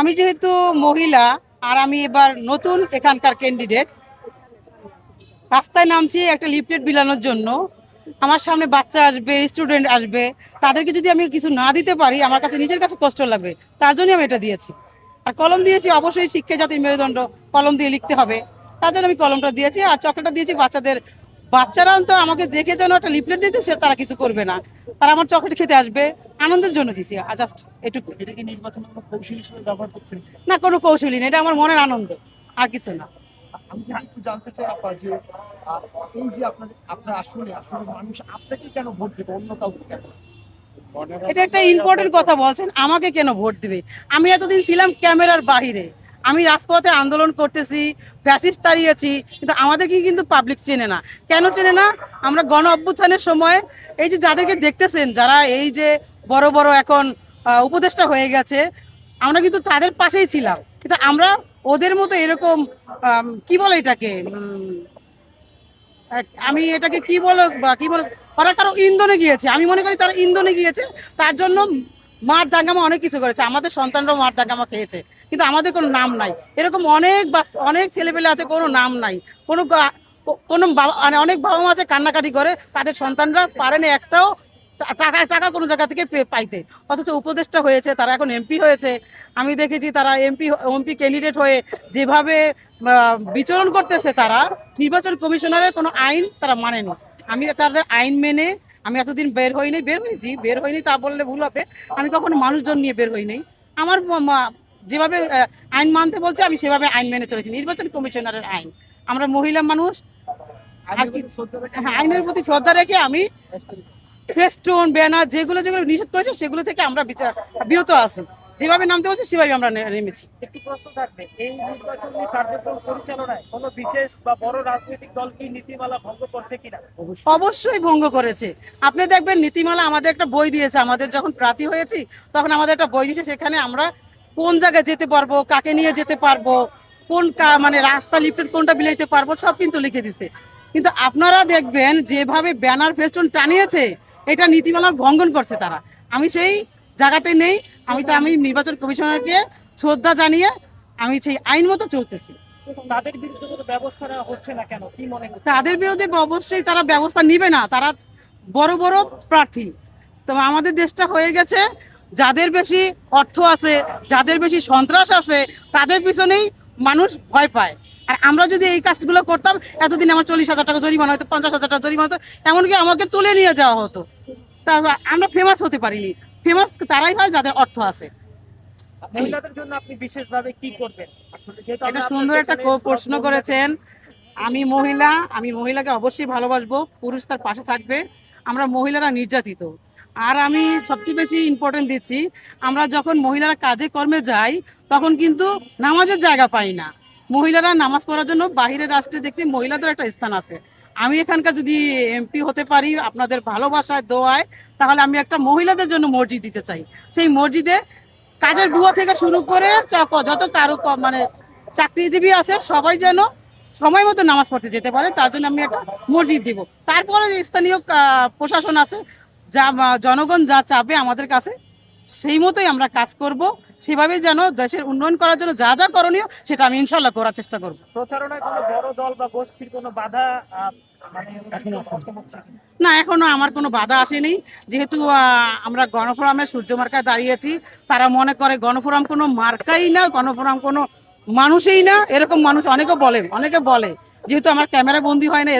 আমি যেহেতু মহিলা, আর আমি এবার নতুন এখানকার ক্যান্ডিডেট রাস্তায় নামছি একটা লিফলেট বিলানোর জন্য। আমার সামনে বাচ্চা আসবে স্টুডেন্ট আসবে, তাদেরকে যদি আমি কিছু না দিতে পারি, আমার কাছে নিজের কাছে কষ্ট লাগবে, তার জন্যই আমি এটা দিয়েছি। আর কলম দিয়েছি, অবশ্যই শিক্ষা জাতির মেরুদণ্ড, কলম দিয়ে লিখতে হবে। তার জন্য আমি কলমটা দিয়েছি, আর চকলেটটা দিয়েছি বাচ্চাদের। বাচ্চারা তো আমাকে দেখে যেন একটা লিফলেট দিতে সে তারা কিছু করবে না। তারা আমার চকলেট খেতে আসবে আনন্দের জন্য দিছি জাস্ট এটুকু। এটা কি নির্বাচন কোনো কৌশল হিসেবে ব্যবহার করছেন? না কোনো কৌশলী নেই এটা আমার মনের আনন্দ আর কিছু না। আমি যদি একটু জানতে চাই আপা যে এই যে আপনার আসলে আসলে মানুষ আপনাকে কেন ভোট দেবে অন্য কাউকে কেন? এটা একটা ইম্পর্টেন্ট কথা বলছেন আমাকে কেন ভোট দিবে? আমি এতদিন ছিলাম ক্যামেরার বাহিরে আমি রাজপথে আন্দোলন করতেছি ফ্যাসিস্ট তাড়িয়েছি কিন্তু আমাদেরকে কিন্তু পাবলিক চেনে না। কেন চেনে না? আমরা গণ অভ্যুত্থানের সময় এই যে যাদেরকে দেখতেছেন যারা এই যে বড় বড় এখন উপদেষ্টা হয়ে গেছে। আমরা কিন্তু তাদের পাশেই ছিলাম। কিন্তু আমরা ওদের মতো এরকম কি বলে এটাকে? আমি এটাকে কি বলো বা কি বলো? ওরা কারও ইন্ধনে গিয়েছে। আমি মনে করি তারা ইন্ধনে গিয়েছে। তার জন্য মার দাঙ্গামা অনেক কিছু করেছে। আমাদের সন্তানরাও মার দাঙ্গামা খেয়েছে। কিন্তু আমাদের কোনো নাম নাই। এরকম অনেক বাচ- অনেক ছেলেপেলে আছে, কোনো নাম নাই। কোনো কোনো বাবা মানে অনেক বাবা মা আছে কান্নাকাটি করে। তাদের সন্তানরা পারেনি একটাও টাকা টাকা কোনো জায়গা থেকে পাইতে। অথচ উপদেষ্টা হয়েছে তারা এখন এমপি হয়েছে। আমি দেখেছি তারা এমপি এমপি ক্যান্ডিডেট হয়ে যেভাবে বিচরণ করতেছে তারা নির্বাচন কমিশনারের কোনো আইন তারা মানেনি আমি তাদের আইন মেনে আমি এতদিন বের হইনি বের হয়েছি বের হইনি তা বললে ভুল হবে। আমি কখনো মানুষজন নিয়ে বের হইনি আমার যেভাবে আইন মানতে বলছে আমি সেভাবে আইন মেনে চলেছি। নির্বাচন কমিশনারের আইন। আমরা মহিলা মানুষ আর কি হ্যাঁ, আইনের প্রতি শ্রদ্ধা রেখে আমি ফেস্টুন ব্যানার যেগুলো যেগুলো নিষেধ করেছে সেগুলো থেকে আমরা বিচার বিরত আছি। যেভাবে নামতে বলছে সেভাবে আমরা নেমেছি। একটি প্রশ্ন থাকবে এই নির্বাচনী কার্যক্রম পরিচালনায় কোনো বিশেষ বা বড় রাজনৈতিক দল কি নীতিমালা ভঙ্গ করছে কিনা? অবশ্যই। ভঙ্গ করেছে। আপনি দেখবেন নীতিমালা আমাদের একটা বই দিয়েছে আমাদের যখন প্রার্থী হয়েছি তখন আমাদের একটা বই দিয়েছে সেখানে আমরা কোন জায়গায় যেতে পারব কাকে নিয়ে যেতে পারব কোন কা- মানে রাস্তা লিফটেড কোনটা বিলাইতে পারব সব কিন্তু লিখে দিছে। কিন্তু আপনারা দেখবেন যেভাবে ব্যানার ফেস্টুন টানিয়েছে এটা নীতিমালার ভঙ্গন করছে তারা। আমি সেই জায়গাতে নেই আমি তো আমি নির্বাচন কমিশনারকে শ্রদ্ধা জানিয়ে আমি সেই আইন মতো চলতেছি। তাদের বিরুদ্ধে কোনো ব্যবস্থা হচ্ছে না কেন? কি মনে তাদের বিরুদ্ধে অবশ্যই তারা ব্যবস্থা নিবে না তারা বড় বড় প্রার্থী। তো আমাদের দেশটা হয়ে গেছে যাদের বেশি অর্থ আছে যাদের বেশি সন্ত্রাস আছে তাদের পিছনেই মানুষ ভয় পায়। আর আমরা যদি এই কাজগুলো করতাম এতদিন আমার চল্লিশ হাজার টাকা জরিমানা হতো পঞ্চাশ হাজার টাকা জরিমানা হতো এমনকি আমাকে তুলে নিয়ে যাওয়া হতো। তা আমরা ফেমাস হতে পারিনি। ফেমাস তারাই হয় যাদের অর্থ আছে। মহিলাদের জন্য আপনি বিশেষভাবে কি করবেন? এটা সুন্দর একটা প্রশ্ন করেছেন। আমি মহিলা আমি মহিলাকে অবশ্যই ভালোবাসবো পুরুষ তার পাশে থাকবে। আমরা মহিলারা নির্যাতিত। আর আমি সবচেয়ে বেশি ইম্পর্টেন্ট দিচ্ছি আমরা যখন মহিলারা কাজে কর্মে যাই তখন কিন্তু নামাজের জায়গা পাই না। মহিলারা নামাজ পড়ার জন্য বাহিরের রাষ্ট্রে দেখছি মহিলাদের একটা স্থান আছে। আমি এখানকার যদি এমপি হতে পারি, আপনাদের ভালোবাসায়, দোয়ায়, তাহলে আমি একটা মহিলাদের জন্য মসজিদ দিতে চাই। সেই মসজিদে কাজের বুয়া থেকে শুরু করে চক- যত কারও মানে চাকরিজীবী আছে, সবাই যেন সময় মতো নামাজ পড়তে যেতে পারে, তার জন্য আমি একটা মসজিদ দিব। তারপরে স্থানীয় প্রশাসন আছে, যা জনগণ যা চাবে আমাদের কাছে সেই মতোই আমরা কাজ করব। সেভাবে যেন দেশের উন্নয়ন করার জন্য যা যা করণীয় সেটা আমি ইনশাল্লাহ করার চেষ্টা করব। প্রচারণায় কোনো বড় দল বা গোষ্ঠীর কোনো বাধা মানে? না এখনও আমার কোনো বাধা আসেনি। যেহেতু আহ, আমরা গণফোরামের সূর্য মার্কায় দাঁড়িয়েছি তারা মনে করে গণফোরাম কোনো মার্কাই না গণফোরাম কোনো মানুষই না। এরকম মানুষ অনেকে বলে অনেকে বলে যেহেতু আমার ক্যামেরা বন্দি হয় না